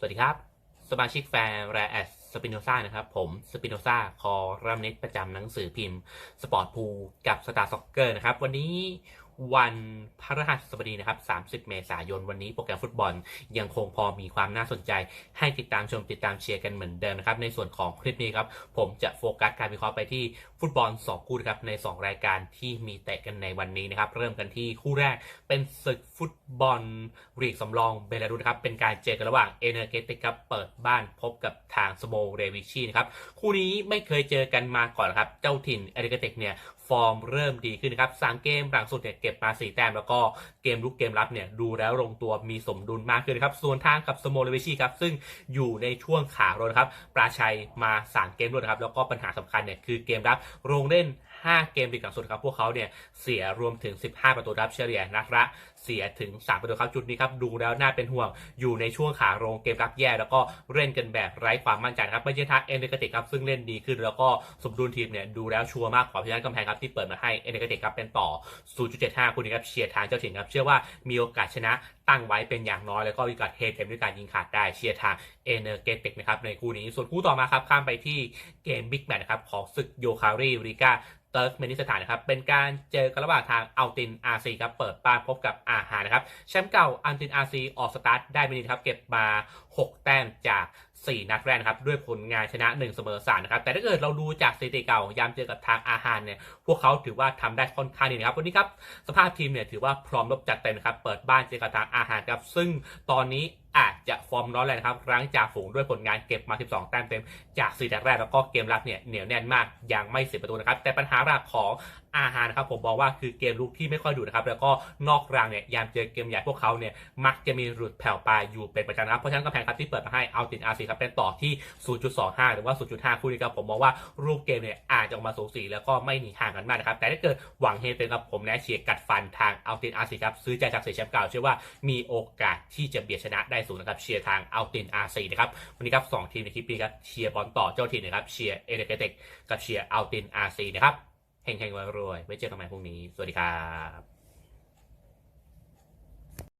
สวัสดีครับ สมาชิกแฟนแรแอสสปิโนซ่านะครับ ผมสปิโนซ่าคอรัมเน็ตประจำหนังสือพิมพ์สปอร์ตพูกับสตาร์ซ็อกเกอร์นะครับ วันนี้วันพฤหัสบดีนะครับ 30 เมษายน วันนี้โปรแกรมฟุตบอลยังคงพอมีความน่าสนใจ ให้ติดตามชมติดตามเชียร์กันเหมือนเดิมนะครับ ในส่วนของคลิปนี้ครับ ผมจะโฟกัสการวิเคราะห์ไปที่ฟุตบอล 2 คู่ครับใน 2 รายการที่มีเตะกันในวันนี้นะครับ เริ่มกันที่คู่แรกเป็นศึก ฟุตบอลลีกสำรองเบลารุสนะครับเป็นการเจอกันระหว่างเอเนอร์เกติกครับเปิดบ้านพบกับทางสโมเรวิชีนะครับคู่นี้ไม่เคยเจอกันมาก่อนครับเจ้าถิ่นเอเนอร์เกติกเนี่ยฟอร์มเริ่มดีขึ้นนะครับสามเกมหลังสุดเนี่ยเก็บมา4แต้มแล้วก็เกมลุกเกมรับเนี่ยดูแล้วลงตัวมีสมดุลมากขึ้นครับส่วนทางกับสโมเลเวชีครับซึ่งอยู่ในช่วงขาลงนครับปราชัยมา3เกมรวดครับแล้วก็ปัญหาสำคัญเนี่ยคือเกมรับลงเล่น 5 เกมติดหลังสุดครับพวกเขาเนี่ยเสียรวมถึง 15 ประตูรับเฉลี่ยนัดละเสียถึง3ประตูครับจุดนี้ครับดูแล้วน่าเป็นห่วงอยู่ในช่วงขาลงเกมรับแย่ แล้วก็เล่นกันแบบไร้ความมั่นใจนครับไม่ใช่ทักเอเนกติกครับซึ่งเล่นดีขึ้นแล้วก็สมดุลทีมเนี่ยดูแล้วชัวร์มากกว่าเพรานั้นกำแพงครับที่เปิดมาให้เอเนกติกครับเป็นต่อ 0.75 คุณนี้ครับเชียร์ทางเจ้าถิ่นครับเชื่อว่ามีโอกาสชนะตั้งไว้เป็นอย่างน้อยแล้วก็มีโอกาสเทเกมด้วยการยิงขาดได้เชียร์ทางเอเนเกติกนะครับในคู่นี้ส่วนคู่ต่อมาครับข้ามไปที่เกมบิ๊กแมตช์นะครับของศึกโยคารีริกา เติร์กเมนิสถานนะครับ เป็นการเจอกันระหว่างทางอัลตินอาซีครับ เปิดบ้านพบกับอาหารนะครับ แชมป์เก่าอัลตินอาซีออกสตาร์ทได้ไม่ดีนะครับ เก็บมา 6 แต้มจาก 4 นัดแรกนะครับด้วยผลงานชนะ 1 เสมอ3นะครับแต่ถ้าเกิดเราดูจากสถิติเก่ายามเจอกับทางอาหารเนี่ยพวกเขาถือว่าทำได้ค่อนข้างดีนะครับวันนี้ครับสภาพทีมเนี่ยถือว่าพร้อมรบจัดเต็มนะครับเปิดบ้านเจอกับทางอาหารครับซึ่งตอนนี้อาจจะฟอร์มร้อนแรงนะครับรั้งจากฝูงด้วยผลงานเก็บมา 12 แต้มเต็ม จาก4นัดแรกแล้วก็เกมรับเนี่ยเหนียวแน่นมากยังไม่เสียประตูนะครับแต่ปัญหาหลักของ อาหารนะครับผมบอกว่าคือเกมลุกที่ไม่ค่อยดุนะครับแล้วก็นอกรางเนี่ยยามเจอเกมใหญ่พวกเขาเนี่ยมักจะมีหลุดแผ่วปลายอยู่เป็นประจำนะครับเพราะฉะนั้นกำแพงครับที่เปิดมาให้เอาตินอาซีครับเป็นต่อที่ 0.25 หรือว่า 0.5 คู่นี้ครับผมมองว่ารูปเกมเนี่ยอาจจะออกมาสูสีแล้วก็ไม่หนีห่างกันมากนะครับแต่ถ้าเกิดหวังเฮเป็นครับผมแนะเชียร์กัดฟันทางเอาตินอาซีครับซื้อใจจากเสียแชมป์เก่าเชื่อว่ามีโอกาสที่จะเบียดชนะได้สูงนะครับเชียร์ทางเอาตินอาซีนะครับวันนี้ครับสองทีมในคลิปนี้ครับเชียร์บอลต่อเจ้าทีมนะครับเชียร์เอเนเกเต็กกับเชียร์เอาตินอาซีนะครับ เฮงๆรวยๆไว้เจอกันใหม่พรุ่งนี้ สวัสดีครับ